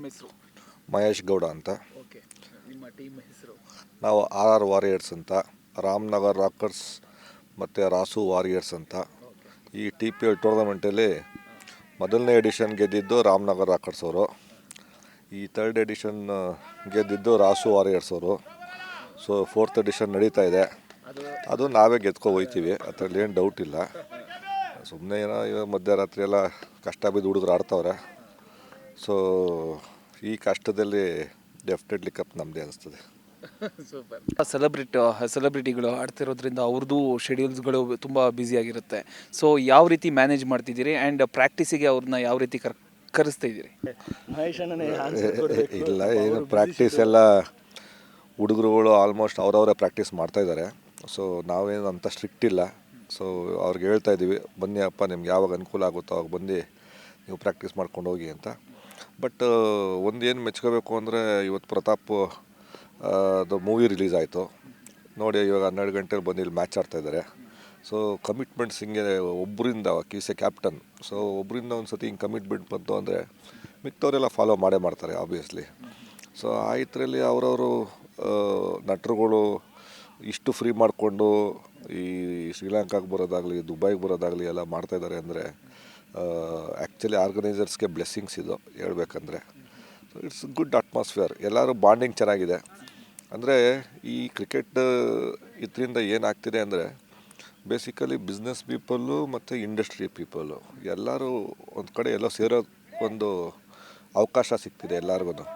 ತಮ್ಮ ಹೆಸರು? ಮಹೇಶ್ ಗೌಡ ಅಂತ. ಓಕೆ. ನಿಮ್ಮ ಟೀಮ್ ಹೆಸರು? ನಾವು ಆರ್ ಆರ್ ವಾರಿಯರ್ಸ್ ಅಂತ ರಾಮನಗರ್ ರಾಕರ್ಸ್ ಮತ್ತು ರಾಸು ವಾರಿಯರ್ಸ್ ಅಂತ. ಈ ಟಿ ಪಿ ಎಲ್ ಟೂರ್ನಮೆಂಟಲ್ಲಿ ಮೊದಲನೇ ಎಡಿಷನ್ ಗೆದ್ದಿದ್ದು ರಾಮನಗರ್ ರಾಕರ್ಸ್ ಅವರು. ಈ ಥರ್ಡ್ ಎಡಿಷನ್ ಗೆದ್ದಿದ್ದು ರಾಸು ವಾರಿಯರ್ಸ್ ಅವರು. ಸೊ ಫೋರ್ತ್ ಎಡಿಷನ್ ನಡೀತಾ ಇದೆ. ಅದು ಅದು ನಾವೇ ಗೆದ್ಕೊ ಹೋಗ್ತೀವಿ ಅದರಲ್ಲಿ ಏನು ಡೌಟ್ ಇಲ್ಲ. ಸುಮ್ಮನೆ ಏನೋ ಇವಾಗ ಮಧ್ಯರಾತ್ರಿ ಎಲ್ಲ ಕಷ್ಟ ಬಿದ್ದು ಹುಡುಗರು ಆಡ್ತವ್ರೆ. ಸೊ ಈ ಕಷ್ಟದಲ್ಲಿ ಡೆಫಿನೆಟ್ಲಿ ಕಪ್ ನಮ್ಮದೇ ಅನಿಸ್ತದೆ. ಸೂಪರ್ ಸೆಲೆಬ್ರಿಟಿ ಸೆಲೆಬ್ರಿಟಿಗಳು ಆಡ್ತಿರೋದ್ರಿಂದ ಅವ್ರದ್ದು ಶೆಡ್ಯೂಲ್ಸ್ಗಳು ತುಂಬ ಬ್ಯುಸಿಯಾಗಿರುತ್ತೆ ಸೊ ಯಾವ ರೀತಿ ಮ್ಯಾನೇಜ್ ಮಾಡ್ತಿದ್ದೀರಿ ಆ್ಯಂಡ್ ಪ್ರಾಕ್ಟೀಸಿಗೆ ಅವ್ರನ್ನ ಯಾವ ರೀತಿ ಕರ್ ಕರೆಸ್ತಾ ಇದ್ದೀರಿ ಇಲ್ಲ ಏನು ಪ್ರಾಕ್ಟೀಸ್ ಎಲ್ಲ ಹುಡುಗರುಗಳು ಆಲ್ಮೋಸ್ಟ್ ಅವರವರೇ ಪ್ರಾಕ್ಟೀಸ್ ಮಾಡ್ತಾಯಿದ್ದಾರೆ ಸೊ ನಾವೇನು ಅಂತ ಸ್ಟ್ರಿಕ್ಟ್ ಇಲ್ಲ. ಸೊ ಅವ್ರಿಗೆ ಹೇಳ್ತಾ ಇದ್ದೀವಿ ಬನ್ನಿ ಅಪ್ಪ ನಿಮ್ಗೆ ಯಾವಾಗ ಅನುಕೂಲ ಆಗುತ್ತೋ ಅವಾಗ ಬಂದು ನೀವು ಪ್ರಾಕ್ಟೀಸ್ ಮಾಡ್ಕೊಂಡು ಹೋಗಿ ಅಂತ. ಬಟ್ ಒಂದು ಏನು ಮೆಚ್ಕೋಬೇಕು ಅಂದರೆ ಇವತ್ತು ಪ್ರತಾಪ್ ಅದು ಮೂವಿ ರಿಲೀಸ್ ಆಯಿತು. ನೋಡಿ, ಇವಾಗ ಹನ್ನೆರಡು ಗಂಟೆಗೆ ಬಂದು ಇಲ್ಲಿ ಮ್ಯಾಚ್ ಆಡ್ತಾಯಿದ್ದಾರೆ ಸೊ ಕಮಿಟ್ಮೆಂಟ್ಸ್ ಹಿಂಗೆ ಒಬ್ಬರಿಂದ ಕಿ ಎ ಕ್ಯಾಪ್ಟನ್ ಸೊ ಒಬ್ಬರಿಂದ ಒಂದು ಸತಿ ಹಿಂಗೆ ಕಮಿಟ್ಮೆಂಟ್ ಬಂತು ಅಂದರೆ ಮಿಕ್ಕವರೆಲ್ಲ ಫಾಲೋ ಮಾಡೇ ಮಾಡ್ತಾರೆ ಆಬ್ವಿಯಸ್ಲಿ ಸೊ ಆ ಇದರಲ್ಲಿ ಅವರವರು ನಟರುಗಳು ಇಷ್ಟು ಫ್ರೀ ಮಾಡಿಕೊಂಡು ಈ ಶ್ರೀಲಂಕಾಗೆ ಬರೋದಾಗಲಿ, ದುಬೈಗೆ ಬರೋದಾಗಲಿ ಎಲ್ಲ ಮಾಡ್ತಾಯಿದ್ದಾರೆ ಅಂದರೆ ಆ್ಯಕ್ಚುಲಿ ಆರ್ಗನೈಸರ್ಸ್ಗೆ ಬ್ಲೆಸ್ಸಿಂಗ್ಸ್ ಇದು, ಹೇಳ್ಬೇಕಂದ್ರೆ. ಇಟ್ಸ್ ಗುಡ್ ಅಟ್ಮಾಸ್ಫಿಯರ್ ಎಲ್ಲರೂ ಬಾಂಡಿಂಗ್ ಚೆನ್ನಾಗಿದೆ. ಅಂದರೆ ಈ ಕ್ರಿಕೆಟ್ ಇದರಿಂದ ಏನಾಗ್ತಿದೆ ಅಂದರೆ ಬೇಸಿಕಲಿ ಬಿಸ್ನೆಸ್ ಪೀಪಲ್ಲು ಮತ್ತು ಇಂಡಸ್ಟ್ರಿ ಪೀಪಲ್ಲು ಎಲ್ಲರೂ ಒಂದು ಕಡೆ ಎಲ್ಲೋ ಸೇರೋ ಒಂದು ಅವಕಾಶ ಸಿಗ್ತಿದೆ ಎಲ್ಲರಿಗೂ